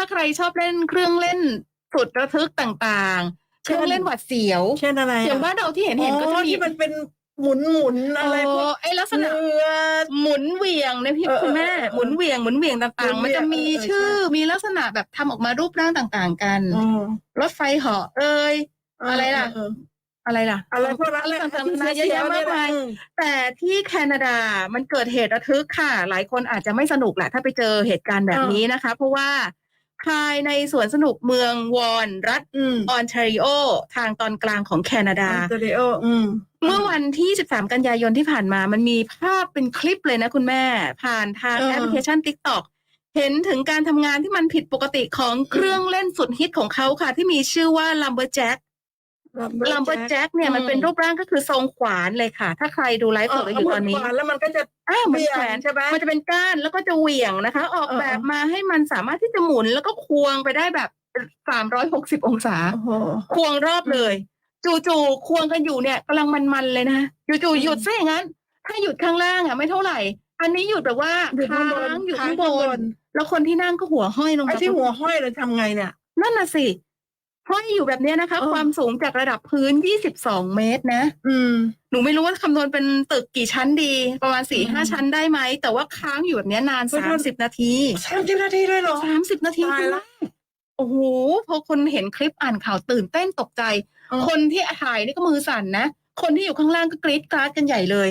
ถ้าใครชอบเล่นเครื่องเล่นสุดระทึกต่างๆ เครื่องเล่นหวัดเสียวเช่นอะไรอย่างบ้านเราที่เห็นเห็นก็จะอ๋อมีที่มันเป็นหมุนหมุนๆอะไรพวกไอ้ลักษณะเรือหมุนเหวียงนะพี่เออคุณแม่เออเออหมุนเหวียงหมุนเหวียงหมุต่างนๆเหวี่ยงมันจะมีเออเออชื่อใช่มีลักษณะแบบทำออกมารูปร่างต่างๆ กันอ๋อรถไฟเหาะเอ้ยอะไรล่ะเอออะไรล่ะ อะไรพวกนั้นอะไรแหละต่างๆนานาเยอะแยะมากมายอืแต่ที่แคนาดามันเกิดเหตุระทึกค่ะ หลายคนอาจจะไม่สนุกแหละถ้าไปเจอเหตุการณ์แบบนี้นะคะ เพราะว่า ภายในสวนสนุกเมืองวอนรัฐอืมออนแทรีโอทางตอนกลางของแคนาดา สตูดิโออืม เมื่อวันที่ 13 กันยายนที่ผ่านมา มันมีภาพเป็นคลิปเลยนะคุณแม่ ผ่านทางเออ แอปพลิเคชัน TikTok เห็นถึงการทำงานที่มันผิดปกติของเครื่องเล่นสุดฮิตของเขาค่ะ ที่มีชื่อว่า Lumberjack Lumberjack เนี่ยมันเป็นรูปร่างก็คือทรงขวานเลยค่ะ ถ้าใครดูไลฟ์สดอยู่ตอนนี้เาหมุขวาแล้วมันก็จะอ่าเหมือนเบี่ยงแขวนใช่ไหมมันจะเป็นก้านแล้วก็จะเหวี่ยงนะคะ ออกเออแบบมาให้มันสามารถที่จะหมุนแล้วก็ควงไปได้แบบ360องศาโอ้โหควงรอบเลย จู่ๆควงกันอยู่เนี่ยกำลังมันๆเลยนะจู่ๆหยุดซะอย่างนั้น ถ้าหยุดข้างล่างอะไม่เท่าไหร่ อันนี้หยุดแบบว่าอยู่ข้างบนค้างอยู่ค้าข้างงบข้างบนนแล้วคนที่นั่งก็หัวห้อยลงไอ้มาที่หัวห้อยเลยทำไงเนี่ยนั่นน่ะสิ ห้อยอยู่แบบเนี้ยนะคะ เออ ความสูงจากระดับพื้น 22 เมตรนะ อืม หนูไม่รู้ว่าคำนวณเป็นตึกกี่ชั้นดี ประมาณสี่ห้าอืมชั้นได้ไหม แต่ว่าค้างอยู่แบบเนี้ยนานเฮ้ย สามสิบนาทีสามสิบนาทีเลยเหรอ สามสิบนาทีตายละ โอ้โหพอคนเห็นคลิปอ่านข่าวตื่นเต้นตกใจ เออ คนที่ถ่ายนี่ก็มือสั่นนะ คนที่อยู่ข้างล่างก็กรี๊ดกราดกันใหญ่เลย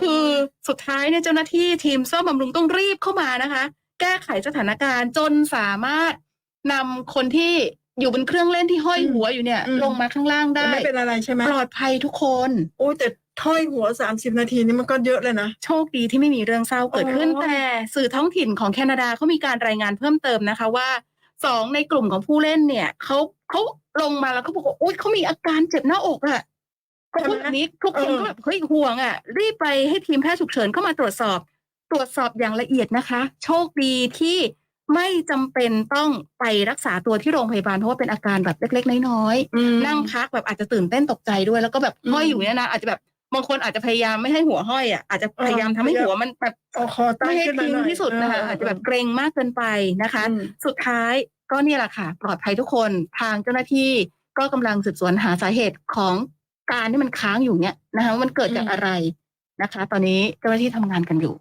คือสุดท้ายเนี่ยเจ้าหน้าที่ทีมซ่อมบำรุงต้องรีบเข้ามานะคะ แก้ไขสถานการณ์จนสามารถนำคนที่ อยู่บนเครื่องเล่นที่ห้อยหัวอยู่เนี่ยลงมาข้างล่างแต่ได้ ไม่เป็นอะไรใช่ไหมปลอดภัยทุกคน โอ้แต่ถ้อยหัวสามสิบนาทีนี่มันก็เยอะเลยนะ โชคดีที่ไม่มีเรื่องเศร้าเกิดขึ้นอ๋อ แต่สื่อท้องถิ่นของแคนาดาเขามีการรายงานเพิ่มเติมนะคะว่าสองในกลุ่มของผู้เล่นเนี่ยเขาเขาลงมาแล้วเขาบอกว่าอุ้ยเขามีอาการเจ็บหน้าอกอะเขาพูดแบบนี้ทุกคนก็แบบเฮ้ยห่วงอะรีบไปให้ทีมแพทย์ฉุกเฉินเข้ามาตรวจสอบ ตรวจสอบอย่างละเอียดนะคะ โชคดีที่ ไม่จำเป็นต้องไปรักษาตัวที่โรงพยาบาลเพราะว่าเป็นอาการแบบเล็ก ๆ น้อยๆอืมนั่งพักแบบอาจจะตื่นเต้นตกใจด้วย แล้วก็แบบอืมห้อยอยู่เนี่ยนะอาจจะแบบบางคนอาจจะพยายามไม่ให้หัวห้อยอะอาจจะเออพยายามทำให้พยายามหัวมันแบบเอาคอตั้งไม่ให้ขึ้นมาทิ้งหน่อยที่สุดนะคะเอาจจะแบบเกรงมากเกินไปนะคะอืมสุดท้ายก็เนี่ยแหละค่ะ ปลอดภัยทุกคนทางเจ้าหน้าที่ก็กำลังสืบสวนหาสาเหตุของการที่มันค้างอยู่เนี่ยนะคะว่ามันเกิดจากอะไรนะคะ ตอนนี้เจ้าหน้าที่ทำงานกันอยู่